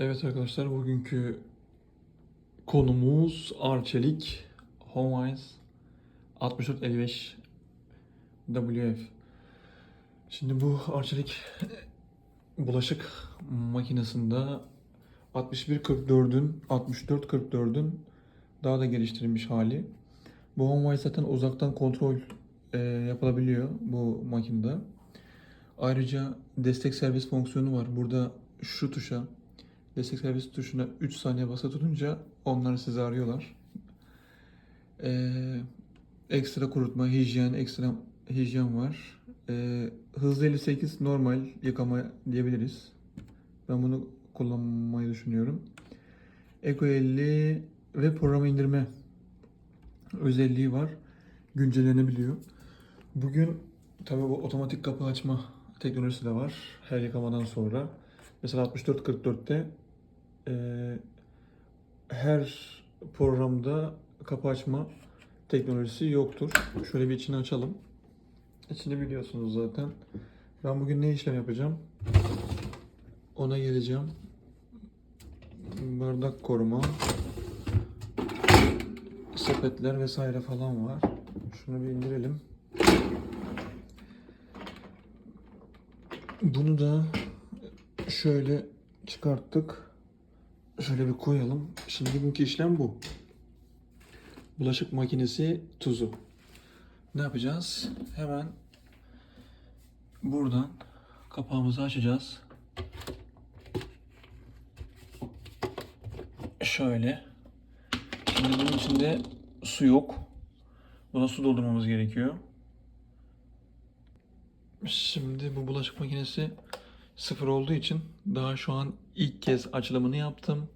Evet arkadaşlar bugünkü konumuz Arçelik HomeWise 6455 WF. Şimdi bu Arçelik bulaşık makinesinde 6144'ün 6444'ün daha da geliştirilmiş hali. Bu HomeWise zaten uzaktan kontrol e, yapılabiliyor bu makinede. Ayrıca destek servis fonksiyonu var. Burada şu tuşa destek servis tuşuna 3 saniye basa tutunca onlar sizi arıyorlar. Ee, ekstra kurutma, hijyen, ekstra hijyen var. Ee, hızlı 58 normal yıkama diyebiliriz. Ben bunu kullanmayı düşünüyorum. Eco 50 ve program indirme özelliği var. Güncellenebiliyor. Bugün tabi bu otomatik kapı açma teknolojisi de var. Her yıkamadan sonra. Mesela 6444'te eee her programda kapı açma teknolojisi yoktur. Şöyle bir içini açalım. İçini biliyorsunuz zaten. Ben bugün ne işlem yapacağım? Ona geleceğim. Bardak koruma. Sepetler vesaire falan var. Şunu bir indirelim. Bunu da şöyle çıkarttık. Şöyle bir koyalım. Şimdi bugünkü işlem bu. Bulaşık makinesi tuzu. Ne yapacağız? Hemen buradan kapağımızı açacağız. Şöyle. Şimdi bunun içinde su yok. Buna su doldurmamız gerekiyor. Şimdi bu bulaşık makinesi sıfır olduğu için daha şu an ilk kez açılımını yaptım.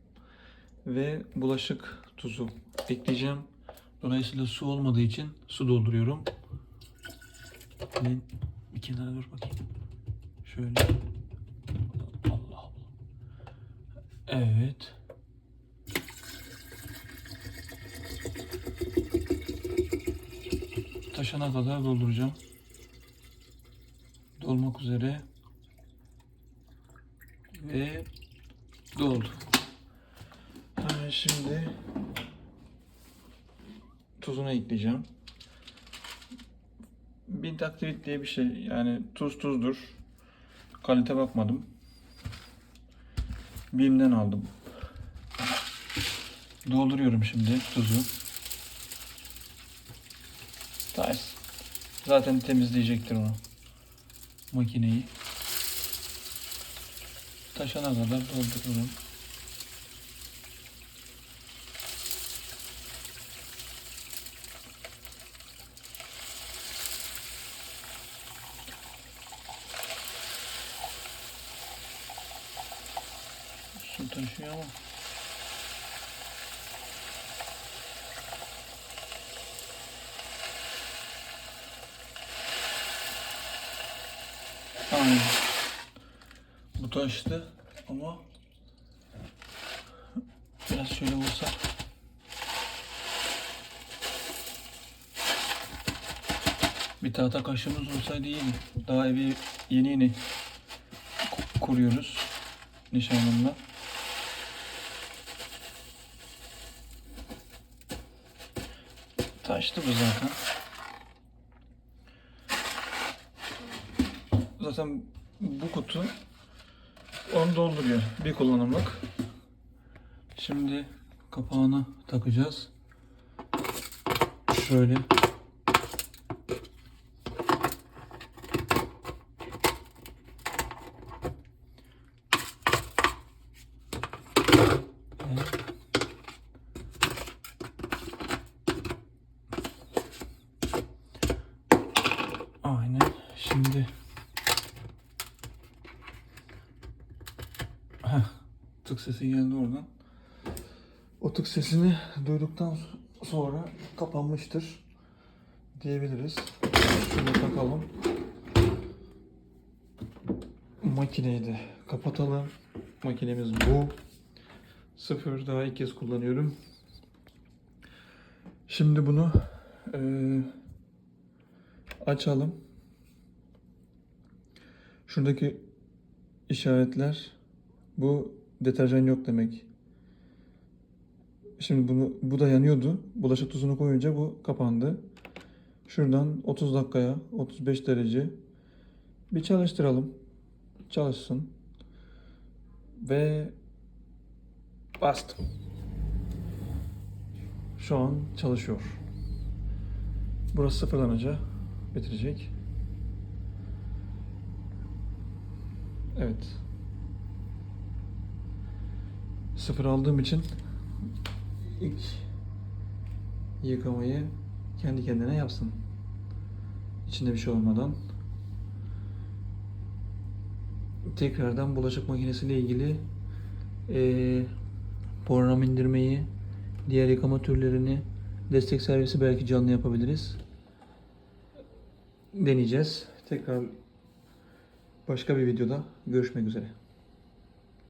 Ve bulaşık tuzu ekleyeceğim. Dolayısıyla su olmadığı için su dolduruyorum. Ben bir kenara dur bakayım. Şöyle. Allah Allah. Evet. Taşana kadar dolduracağım. Dolmak üzere. Ve doldu. Hemen şimdi tuzunu ekleyeceğim. Bint aktivit diye bir şey. Yani tuz tuzdur. Kalite bakmadım. Bim'den aldım. Dolduruyorum şimdi tuzu. Nice. Zaten temizleyecektir onu. Makineyi. Taşana kadar doldururum. Su taşıyor ama. Taştı ama biraz şöyle vursak. Bir tahta kaşığımız olsaydı iyiydi. Daha evi yeni yeni ku- kuruyoruz nişanlımla. Taştı bu zaten. Zaten bu kutu onu dolduruyor. Bir kullanımlık. Şimdi kapağını takacağız. Şöyle. Aynen. Şimdi Tık sesi geldi oradan. O tık sesini duyduktan sonra kapanmıştır diyebiliriz. Şunu takalım. Makineyi de kapatalım. Makinemiz bu. Sıfır daha ilk kez kullanıyorum. Şimdi bunu eee, açalım. Şuradaki işaretler bu deterjan yok demek. Şimdi bunu bu da yanıyordu. Bulaşık tuzunu koyunca bu kapandı. Şuradan 30 dakikaya 35 derece bir çalıştıralım. Çalışsın. Ve bastım. Şu an çalışıyor. Burası sıfırlanınca bitirecek. Evet. Sıfır aldığım için ilk yıkamayı kendi kendine yapsın. İçinde bir şey olmadan. Tekrardan bulaşık makinesiyle ilgili eee program indirmeyi, diğer yıkama türlerini, destek servisi belki canlı yapabiliriz. Deneyeceğiz. Tekrar başka bir videoda görüşmek üzere.